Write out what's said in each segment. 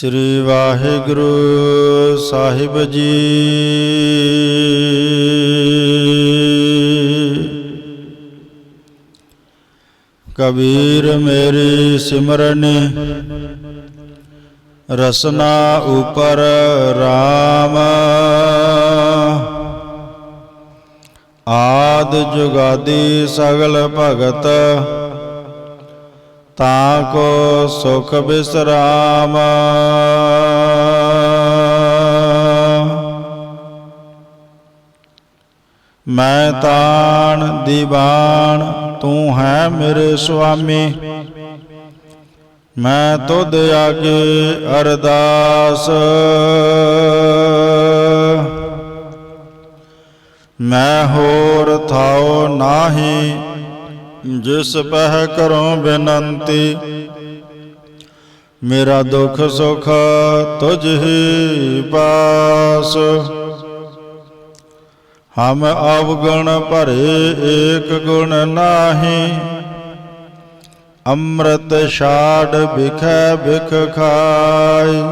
ਸ੍ਰੀ ਵਾਹਿਗੁਰੂ ਸਾਹਿਬ ਜੀ। ਕਬੀਰ ਮੇਰੀ ਸਿਮਰਨ ਰਸਨਾ ਉਪਰ RAM ਆਦ ਜੁਗਾਦੀ ਸਗਲ ਭਗਤ ਤਾਂ ਕੋ ਸੁਖ ਬਿਸਰਾਮ। ਮੈਂ ਤਾਣ ਦੀਵਾਨ ਤੂੰ ਹੈ ਮੇਰੇ ਸੁਆਮੀ। ਮੈਂ ਤੁਧ ਆਗੇ ਅਰਦਾਸ। ਮੈਂ ਹੋਰ ਥਾਉ ਨਾਹੀ ਜਿਸ ਪਹਿ ਕਰੋ ਬੇਨੰਤੀ, ਮੇਰਾ ਦੁੱਖ ਸੁਖ ਤੁਝ ਹੀ ਪਾਸ। ਹਮ ਅਵਗੁਣ ਭਰੇ ਏਕ ਗੁਣ ਨਾਹੀ, ਅੰਮ੍ਰਿਤ ਛਾੜ ਬਿਖੈ ਬਿਖ ਖਾਈ।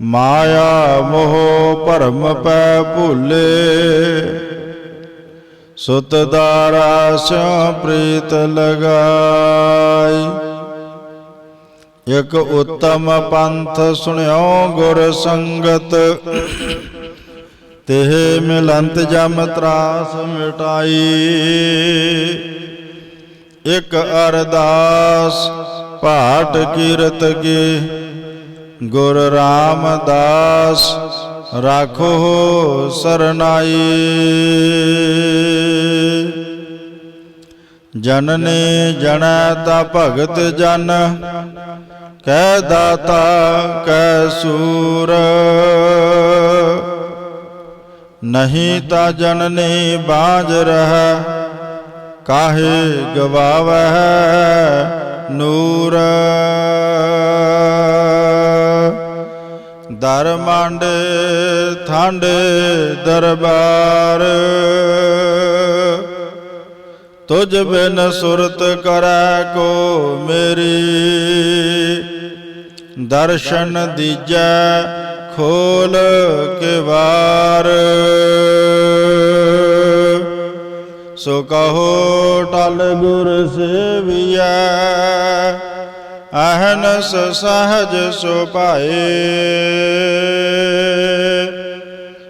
ਮਾਇਆ ਮੋਹ ਭਰਮ ਪੈ ਭੁੱਲੇ ਸੁਤ ਦਾਰਾ ਸਿਉ ਪ੍ਰੀਤ ਲਗਾਈ। ਇਕ ਉਤਮ ਪੰਥ ਸੁਣਿਓ ਗੁਰ ਸੰਗਤ। ਤਿਹ ਮਿਲੰਤ ਜਮ ਤਰਾਸ ਮਿਟਾਈ। ਇਕ ਅਰਦਾਸ ਪਾਠ ਕੀਰਤ ਕੀ। ਗੁਰ ਰਾਮਦਾਸ ਰਾਖੋ ਸਰਨਾਈ। ਜਨਨੀ ਜਨੈ ਤਾ ਭਗਤ ਜਨ, ਕਹਿ ਦਾਤਾ ਕਹਿ ਸੂਰ। ਨਹੀਂ ਤਾ ਜਨਨੀ ਬਾਝ ਰਹਿ, ਕਾਹੇ ਗਵਾਵਹਿ ਨੂਰ। ਦਰ ਮਾਂਡੇ ਦਰਬਾਰ। ਤੁਝ ਬਿਨ ਸੁਰਤ ਕਰੈ ਕੋ ਮੇਰੀ। ਦਰਸ਼ਨ ਦੀਜੈ ਖੋਲ ਕੇ ਵਾਰ। ਸੋ ਕਹੋ ਟਲ ਗੁਰ ਸੇਵੀਐ, ਅਹਨਸ ਸਹਜ ਸੁਭਾਏ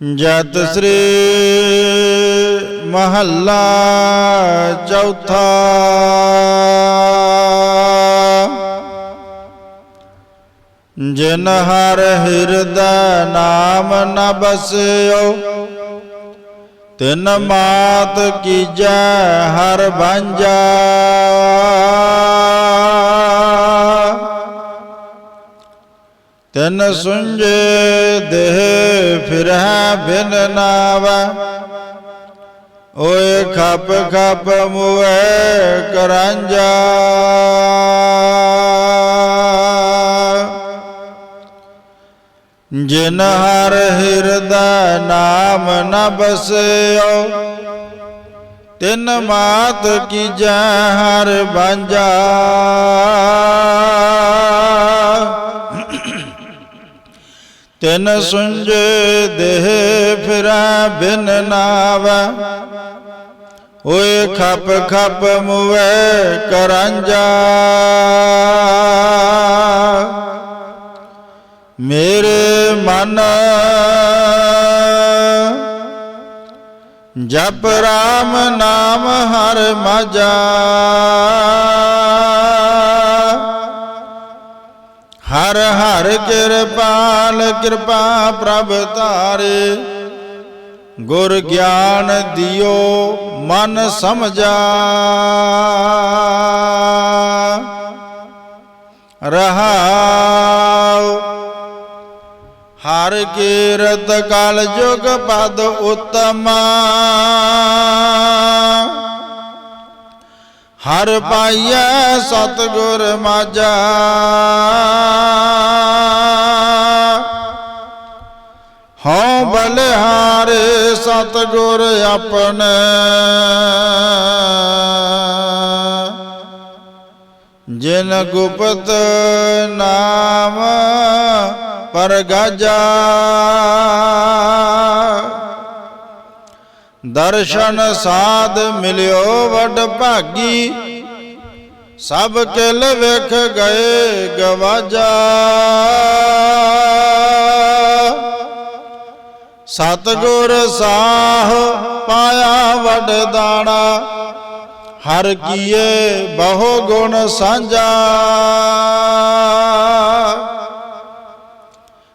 ਜਤ ਸ੍ਰੀ ਮਹੱਲਾ ਚੌਥਾ। ਜਿਨ ਹਰ ਹਿਰਦੈ ਨਾਮ ਨ ਬਸਿਓ, ਤਿਨ ਮਾਤ ਕੀਜੈ ਹਰ ਬਾਂਝਾ ਤਿਨ ਸੁੰਝੇ ਦੇਹ ਫਿਰਹਿ ਬਿਨ ਨਾਵਾ। ਓਏ ਖਪ ਖਪ ਮੁਐ ਕਰਾਂਜਾ। ਜਿਨ ਹਰ ਹਿਰਦੈ ਨਾਮ ਨ ਬਸਿਓ, ਤਿਨ ਮਾਤ ਕੀਜੈ ਹਰ ਬਾਂਝਾ ਤਿਨ ਸੁੰਝੇ ਦੇਹ ਫਿਰੈ ਬਿਨ ਨਾਵਾ। ਓਏ ਖਪ ਖਪ ਮੁਵੇ ਕਰਾਂਜਾ। ਮੇਰੇ ਮਨ ਜਪ ਰਾਮ ਨਾਮ ਹਰ ਮਜ਼ਾ। ਕਿਰਪਾਲ, ਕਿਰਪਾ ਪ੍ਰਭ ਧਾਰੇ। ਗੁਰ ਗਿਆਨ ਦਿਓ, ਮਨ ਸਮਝਾ। ਰਹਾਉ। ਹਰ ਕੀਰਤ ਕਲ ਜੁਗ ਪਦ ਉਤਮਾ। ਹਰ ਪਾਈਐ ਸਤਗੁਰ ਮਾਝਾ। ਹਉ ਬਲਿਹਾਰ ਸਤਗੁਰ ਆਪਣੇ। ਜਿਨ ਗੁਪਤ ਨਾਮ ਪਰਗਾਜਾ ਦਰਸ਼ਨ ਸਾਧ ਮਿਲਿਓ ਵਡ ਭਾਗੀ। ਸਭ ਕਿਲ ਵੇਖ ਗਏ ਗਵਾਜਾ। ਸਤਗੁਰ ਸਾਹ ਪਾਇਆ ਵਡ ਦਾਣਾ। ਹਰ ਕੀਏ ਬਹੁ ਗੁਣ ਸਾਂਝਾ।